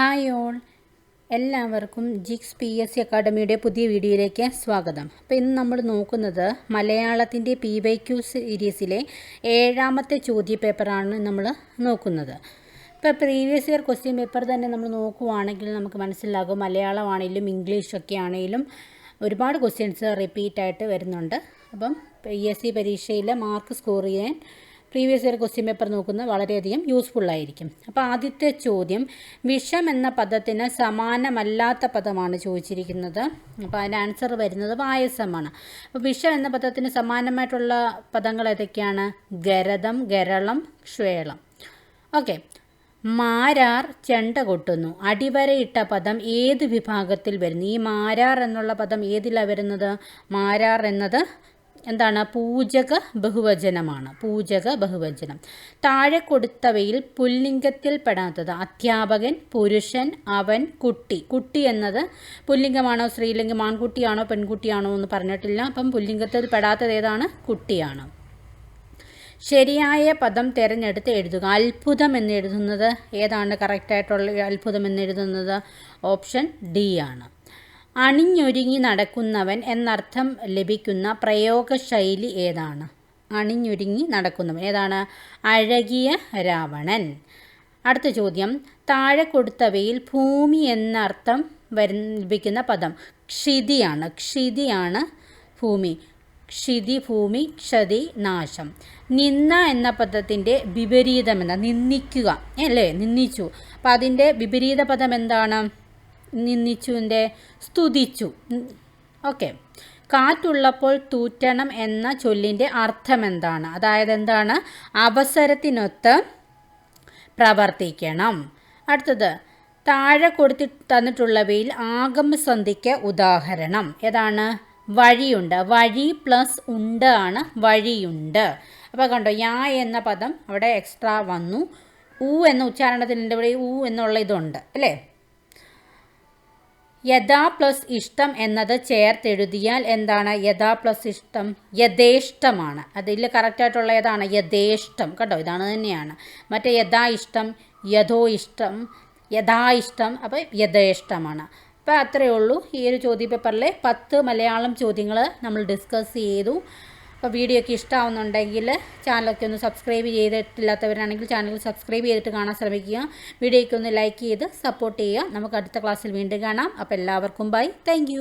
Hi all. എല്ലാവർക്കും ജിക്സ് P S C അക്കാഡമിയുടെ പുതിയ വീഡിയോയിലേക്ക് സ്വാഗതം. അപ്പോൾ ഇന്ന് നമ്മൾ നോക്കുന്നത് മലയാളത്തിന്റെ പി വൈ ക്യു സീരീസിലെ ഏഴാമത്തെ ചോദ്യ പേപ്പറാണ് നമ്മൾ നോക്കുന്നത്. ഇപ്പോൾ പ്രീവിയസ് ഇയർ ക്വസ്റ്റ്യൻ പേപ്പർ തന്നെ നമ്മൾ നോക്കുവാണെങ്കിൽ നമുക്ക് മനസ്സിലാകും മലയാളമാണെങ്കിലും ഇംഗ്ലീഷൊക്കെ ആണെങ്കിലും ഒരുപാട് ക്വസ്റ്റ്യൻസ് റിപ്പീറ്റായിട്ട് വരുന്നുണ്ട്. അപ്പം പി എസ് സി പരീക്ഷയിൽ മാർക്ക് സ്കോർ ചെയ്യാൻ പ്രീവിയസ് ഇയർ ക്വസ്റ്റ്യൻ പേപ്പർ നോക്കുന്നത് വളരെയധികം യൂസ്ഫുൾ ആയിരിക്കും. അപ്പോൾ ആദ്യത്തെ ചോദ്യം വിഷം എന്ന പദത്തിന് സമാനമല്ലാത്ത പദമാണ് ചോദിച്ചിരിക്കുന്നത്. അപ്പോൾ അതിന്റെ ആൻസർ വരുന്നത് പായസമാണ്. അപ്പോൾ വിഷം എന്ന പദത്തിന് സമാനമായിട്ടുള്ള പദങ്ങൾ ഏതൊക്കെയാണ്? ഗരതം ഗരളം ക്ഷേളം. ഓക്കെ മാരാർ ചെണ്ട കൊട്ടുന്നു. അടിവരയിട്ട പദം ഏത് വിഭാഗത്തിൽ വരുന്നു? ഈ മാരാർ എന്നുള്ള പദം ഏതിലാണ് വരുന്നത്? മാരാർ എന്നത് എന്താണ്? പൂജക ബഹുവചനമാണ്. പൂജക ബഹുവചനം. താഴെ കൊടുത്തവയിൽ പുല്ലിംഗത്തിൽ പെടാത്തത് അധ്യാപകൻ പുരുഷൻ അവൻ കുട്ടി. കുട്ടി എന്നത് പുല്ലിംഗമാണോ സ്ത്രീലിംഗം ആൺകുട്ടിയാണോ പെൺകുട്ടിയാണോ എന്ന് പറഞ്ഞിട്ടില്ല. അപ്പം പുല്ലിംഗത്തിൽ പെടാത്തത് ഏതാണ്? കുട്ടിയാണ്. ശരിയായ പദം തിരഞ്ഞെടുത്ത് എഴുതുക. അത്ഭുതം എന്ന് എഴുതുന്നത് ഏതാണ്? കറക്റ്റായിട്ടുള്ള അത്ഭുതം എന്ന് എഴുതുന്നത് ഓപ്ഷൻ ഡി ആണ്. അണിഞ്ഞൊരുങ്ങി നടക്കുന്നവൻ എന്നർത്ഥം ലഭിക്കുന്ന പ്രയോഗശൈലി ഏതാണ്? അണിഞ്ഞൊരുങ്ങി നടക്കുന്നവൻ ഏതാണ്? അഴകിയ രാവണൻ. അടുത്ത ചോദ്യം. താഴെ കൊടുത്തവയിൽ ഭൂമി എന്നർത്ഥം വരു ലഭിക്കുന്ന പദം ക്ഷിതിയാണ്. ക്ഷിതിയാണ് ഭൂമി. ക്ഷിതി ഭൂമി ക്ഷതി നാശം. നിന്ന എന്ന പദത്തിന്റെ വിപരീതം എന്താ നിന്ദിക്കുക. അല്ലേ? നിന്ദിച്ചു. അപ്പം അതിന്റെ വിപരീത പദം എന്താണ്? നിന്ദിച്ചുവിന്റെ സ്തുതിച്ചു. ഓക്കെ. കാറ്റുള്ളപ്പോൾ തൂറ്റണം എന്ന ചൊല്ലിന്റെ അർത്ഥം എന്താണ് അതായത് എന്താണ്? അവസരത്തിനൊത്ത് പ്രവർത്തിക്കണം. അടുത്തത് താഴെ കൊടുത്തി തന്നിട്ടുള്ളവയിൽ ആഗമസന്ധിക്ക് ഉദാഹരണം. ഏതാണ്? വഴിയുണ്ട്. വഴി പ്ലസ് ഉണ്ട് ആണ് വഴിയുണ്ട്. അപ്പോൾ കണ്ടോ യാ എന്ന പദം അവിടെ എക്സ്ട്രാ വന്നു. ഊ എന്ന ഉച്ചാരണത്തിന്റെ ഇവിടെ ഊ എന്നുള്ള ഇതുണ്ട്. അല്ലേ? യഥാ പ്ലസ് ഇഷ്ടം എന്നത് ചേർത്തെഴുതിയാൽ എന്താണ്? യഥാ പ്ലസ് ഇഷ്ടം യഥേഷ്ടമാണ്. അതിൽ കറക്റ്റായിട്ടുള്ള ഏതാണ്? യഥേഷ്ടം. കേട്ടോ ഇതാണ് തന്നെയാണ്. മറ്റേ യഥാ ഇഷ്ടം യഥോ ഇഷ്ടം യഥാ ഇഷ്ടം അപ്പോൾ യഥേഷ്ടമാണ്. അപ്പോൾ അത്രയേ ഉള്ളൂ ഈ ഒരു ചോദ്യ പേപ്പറിലെ പത്ത് മലയാളം ചോദ്യങ്ങൾ നമ്മൾ ഡിസ്കസ് ചെയ്തു. അപ്പോൾ വീഡിയോ ഒക്കെ ഇഷ്ടമാവുന്നുണ്ടെങ്കിൽ ചാനലൊക്കെ ഒന്ന് സബ്സ്ക്രൈബ് ചെയ്തിട്ടില്ലാത്തവരാണെങ്കിൽ ചാനൽ സബ്സ്ക്രൈബ് ചെയ്തിട്ട് കാണാൻ ശ്രമിക്കുക. വീഡിയോയ്ക്ക് ഒന്ന് ലൈക്ക് ചെയ്ത് സപ്പോർട്ട് ചെയ്യുക. നമുക്ക് അടുത്ത ക്ലാസ്സിൽ വീണ്ടും കാണാം. അപ്പോൾ എല്ലാവർക്കും ബൈ താങ്ക്